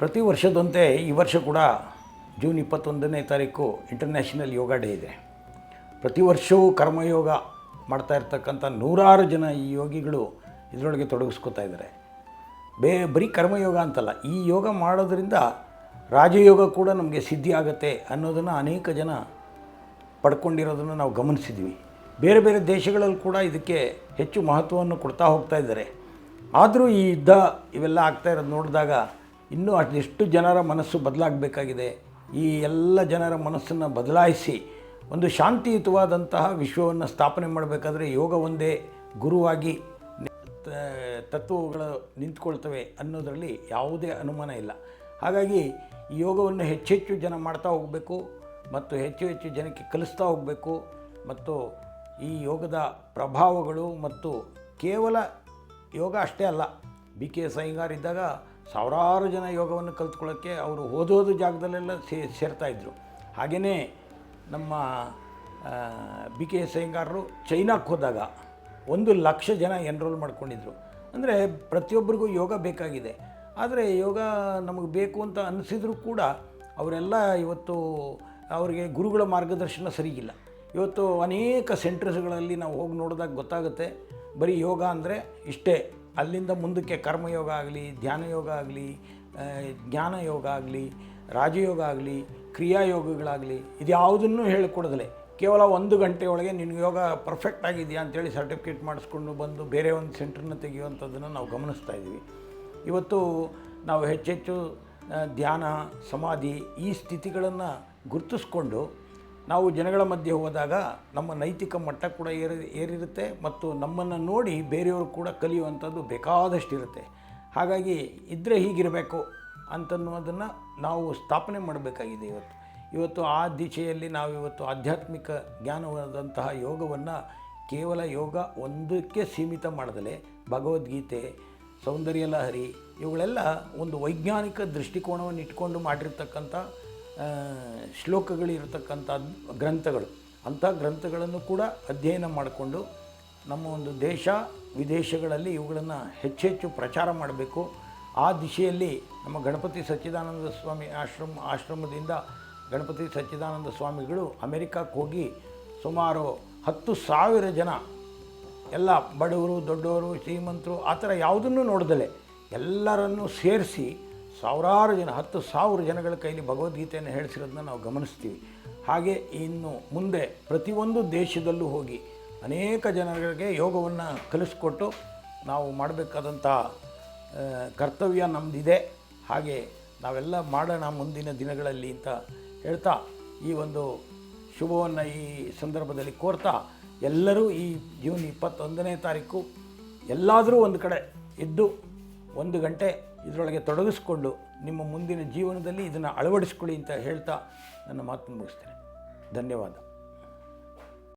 ಪ್ರತಿ ವರ್ಷದಂತೆ ಈ ವರ್ಷ ಕೂಡ ಜೂನ್ ಇಪ್ಪತ್ತೊಂದನೇ ತಾರೀಕು ಇಂಟರ್ನ್ಯಾಷನಲ್ ಯೋಗ ಡೇ ಇದೆ. ಪ್ರತಿ ವರ್ಷವೂ ಕರ್ಮಯೋಗ ಮಾಡ್ತಾ ಇರ್ತಕ್ಕಂಥ ನೂರಾರು ಜನ ಈ ಯೋಗಿಗಳು ಇದರೊಳಗೆ ತೊಡಗಿಸ್ಕೊತಾ ಇದ್ದಾರೆ. ಬೇ, ಬರೀ ಕರ್ಮಯೋಗ ಅಂತಲ್ಲ, ಈ ಯೋಗ ಮಾಡೋದರಿಂದ ರಾಜಯೋಗ ಕೂಡ ನಮಗೆ ಸಿದ್ಧಿ ಆಗುತ್ತೆ ಅನ್ನೋದನ್ನು ಅನೇಕ ಜನ ಪಡ್ಕೊಂಡಿರೋದನ್ನು ನಾವು ಗಮನಿಸಿದ್ವಿ. ಬೇರೆ ಬೇರೆ ದೇಶಗಳಲ್ಲಿ ಕೂಡ ಇದಕ್ಕೆ ಹೆಚ್ಚು ಮಹತ್ವವನ್ನು ಕೊಡ್ತಾ ಹೋಗ್ತಾ ಇದ್ದಾರೆ. ಆದರೂ ಈ ಯುದ್ಧ ಇವೆಲ್ಲ ಆಗ್ತಾ ಇರೋದು ನೋಡಿದಾಗ ಇನ್ನೂ ಅದೆಷ್ಟು ಜನರ ಮನಸ್ಸು ಬದಲಾಗಬೇಕಾಗಿದೆ, ಈ ಎಲ್ಲ ಜನರ ಮನಸ್ಸನ್ನು ಬದಲಾಯಿಸಿ ಒಂದು ಶಾಂತಿಯುತವಾದಂತಹ ವಿಶ್ವವನ್ನು ಸ್ಥಾಪನೆ ಮಾಡಬೇಕಾದ್ರೆ ಯೋಗ ಒಂದೇ ಗುರುವಾಗಿ ತತ್ವಗಳು ನಿಂತ್ಕೊಳ್ತವೆ ಅನ್ನೋದರಲ್ಲಿ ಯಾವುದೇ ಅನುಮಾನ ಇಲ್ಲ. ಹಾಗಾಗಿ ಯೋಗವನ್ನು ಹೆಚ್ಚೆಚ್ಚು ಜನ ಮಾಡ್ತಾ ಹೋಗಬೇಕು ಮತ್ತು ಹೆಚ್ಚು ಹೆಚ್ಚು ಜನಕ್ಕೆ ಕಲಿಸ್ತಾ ಹೋಗಬೇಕು ಮತ್ತು ಈ ಯೋಗದ ಪ್ರಭಾವಗಳು ಮತ್ತು ಕೇವಲ ಯೋಗ ಅಷ್ಟೇ ಅಲ್ಲ, ಬಿ ಕೆ ಎಸ್ ಅಯ್ಯಂಗಾರ್ ಇದ್ದಾಗ ಸಾವಿರಾರು ಜನ ಯೋಗವನ್ನು ಕಲ್ತ್ಕೊಳ್ಳೋಕ್ಕೆ ಅವರು ಓದೋದು ಜಾಗದಲ್ಲೆಲ್ಲ ಸೇ ಸೇರ್ತಾಯಿದ್ರು ಹಾಗೆಯೇ ನಮ್ಮ ಬಿ ಕೆ ಎಸ್ ಅಯ್ಯಂಗಾರರು ಚೈನಾಕ್ಕೆ ಹೋದಾಗ ಒಂದು ಲಕ್ಷ ಜನ ಎನ್ರೋಲ್ ಮಾಡ್ಕೊಂಡಿದ್ರು. ಅಂದರೆ ಪ್ರತಿಯೊಬ್ಬರಿಗೂ ಯೋಗ ಬೇಕಾಗಿದೆ. ಆದರೆ ಯೋಗ ನಮಗೆ ಬೇಕು ಅಂತ ಅನಿಸಿದರೂ ಕೂಡ ಅವರೆಲ್ಲ ಇವತ್ತು ಅವರಿಗೆ ಗುರುಗಳ ಮಾರ್ಗದರ್ಶನ ಸರಿಗಿಲ್ಲ. ಇವತ್ತು ಅನೇಕ ಸೆಂಟರ್ಸ್ಗಳಲ್ಲಿ ನಾವು ಹೋಗಿ ನೋಡಿದಾಗ ಗೊತ್ತಾಗುತ್ತೆ, ಬರೀ ಯೋಗ ಅಂದರೆ ಇಷ್ಟೇ. ಅಲ್ಲಿಂದ ಮುಂದಕ್ಕೆ ಕರ್ಮಯೋಗ ಆಗಲಿ, ಧ್ಯಾನಯೋಗ ಆಗಲಿ ಜ್ಞಾನ ಯೋಗ ಆಗಲಿ, ರಾಜಯೋಗ ಆಗಲಿ, ಕ್ರಿಯಾಯೋಗಗಳಾಗಲಿ, ಇದ್ಯಾವುದನ್ನು ಹೇಳಿಕೊಡದಲೆ ಕೇವಲ ಒಂದು ಗಂಟೆಯೊಳಗೆ ನಿನ್ನ ಯೋಗ ಪರ್ಫೆಕ್ಟ್ ಆಗಿದೆಯಾ ಅಂತೇಳಿ ಸರ್ಟಿಫಿಕೇಟ್ ಮಾಡಿಸ್ಕೊಂಡು ಬಂದು ಬೇರೆ ಒಂದು ಸೆಂಟ್ರನ್ನ ತೆಗೆಯುವಂಥದ್ದನ್ನು ನಾವು ಗಮನಿಸ್ತಾ ಇದ್ದೀವಿ. ಇವತ್ತು ನಾವು ಹೆಚ್ಚೆಚ್ಚು ಧ್ಯಾನ, ಸಮಾಧಿ ಈ ಸ್ಥಿತಿಗಳನ್ನು ಗುರುತಿಸ್ಕೊಂಡು ನಾವು ಜನಗಳ ಮಧ್ಯೆ ಹೋದಾಗ ನಮ್ಮ ನೈತಿಕ ಮಟ್ಟ ಕೂಡ ಏರಿ, ಏರಿರುತ್ತೆ ಮತ್ತು ನಮ್ಮನ್ನು ನೋಡಿ ಬೇರೆಯವರು ಕೂಡ ಕಲಿಯುವಂಥದ್ದು ಬೇಕಾದಷ್ಟಿರುತ್ತೆ. ಹಾಗಾಗಿ ಇದ್ದರೆ ಹೀಗಿರಬೇಕು ಅಂತನ್ನುವುದನ್ನು ನಾವು ಸ್ಥಾಪನೆ ಮಾಡಬೇಕಾಗಿದೆ ಇವತ್ತು. ಇವತ್ತು ಆ ದಿಶೆಯಲ್ಲಿ ನಾವು ಇವತ್ತು ಆಧ್ಯಾತ್ಮಿಕ ಜ್ಞಾನವಾದಂತಹ ಯೋಗವನ್ನು ಕೇವಲ ಯೋಗ ಒಂದಕ್ಕೆ ಸೀಮಿತ ಮಾಡದಲೆ ಭಗವದ್ಗೀತೆ ಸೌಂದರ್ಯ ಲಹರಿ ಇವುಗಳೆಲ್ಲ ಒಂದು ವೈಜ್ಞಾನಿಕ ದೃಷ್ಟಿಕೋನವನ್ನು ಇಟ್ಕೊಂಡು ಮಾಡಿರ್ತಕ್ಕಂಥ ಶ್ಲೋಕಗಳಿರತಕ್ಕಂಥ ಗ್ರಂಥಗಳು. ಅಂಥ ಗ್ರಂಥಗಳನ್ನು ಕೂಡ ಅಧ್ಯಯನ ಮಾಡಿಕೊಂಡು ನಮ್ಮ ಒಂದು ದೇಶ, ವಿದೇಶಗಳಲ್ಲಿ ಇವುಗಳನ್ನು ಹೆಚ್ಚೆಚ್ಚು ಪ್ರಚಾರ ಮಾಡಬೇಕು. ಆ ದಿಶೆಯಲ್ಲಿ ನಮ್ಮ ಗಣಪತಿ ಸಚ್ಚಿದಾನಂದ ಸ್ವಾಮಿ ಆಶ್ರಮ, ಆಶ್ರಮದಿಂದ ಗಣಪತಿ ಸಚ್ಚಿದಾನಂದ ಸ್ವಾಮಿಗಳು ಅಮೆರಿಕಕ್ಕೆ ಹೋಗಿ ಸುಮಾರು ಹತ್ತು ಸಾವಿರ ಜನ, ಎಲ್ಲ ಬಡವರು, ದೊಡ್ಡವರು, ಶ್ರೀಮಂತರು ಆ ಥರ ಯಾವುದನ್ನು ನೋಡ್ದಲೆ ಎಲ್ಲರನ್ನು ಸೇರಿಸಿ ಸಾವಿರಾರು ಜನ, ಹತ್ತು ಸಾವಿರ ಜನಗಳ ಕೈಲಿ ಭಗವದ್ಗೀತೆಯನ್ನು ಹೇಳಿಸಿರೋದನ್ನ ನಾವು ಗಮನಿಸ್ತೀವಿ. ಹಾಗೆ ಇನ್ನು ಮುಂದೆ ಪ್ರತಿಯೊಂದು ದೇಶದಲ್ಲೂ ಹೋಗಿ ಅನೇಕ ಜನಗಳಿಗೆ ಯೋಗವನ್ನು ಕಲಿಸ್ಕೊಟ್ಟು ನಾವು ಮಾಡಬೇಕಾದಂಥ ಕರ್ತವ್ಯ ನಮ್ಮದಿದೆ ಹಾಗೆ ನಾವೆಲ್ಲ ಮಾಡೋಣ ಮುಂದಿನ ದಿನಗಳಲ್ಲಿ ಅಂತ ಹೇಳ್ತಾ ಈ ಒಂದು ಶುಭವನ್ನು ಈ ಸಂದರ್ಭದಲ್ಲಿ ಕೋರ್ತಾ ಎಲ್ಲರೂ ಈ ಜೂನ್ ಇಪ್ಪತ್ತೊಂದನೇ ತಾರೀಕು ಎಲ್ಲಾದರೂ ಒಂದು ಕಡೆ ಇದ್ದು ಒಂದು ಗಂಟೆ ಇದರೊಳಗೆ ತೊಡಗಿಸ್ಕೊಂಡು ನಿಮ್ಮ ಮುಂದಿನ ಜೀವನದಲ್ಲಿ ಇದನ್ನು ಅಳವಡಿಸ್ಕೊಳ್ಳಿ ಅಂತ ಹೇಳ್ತಾ ನನ್ನ ಮಾತನ್ನು ಮುಗಿಸ್ತೇನೆ. ಧನ್ಯವಾದ.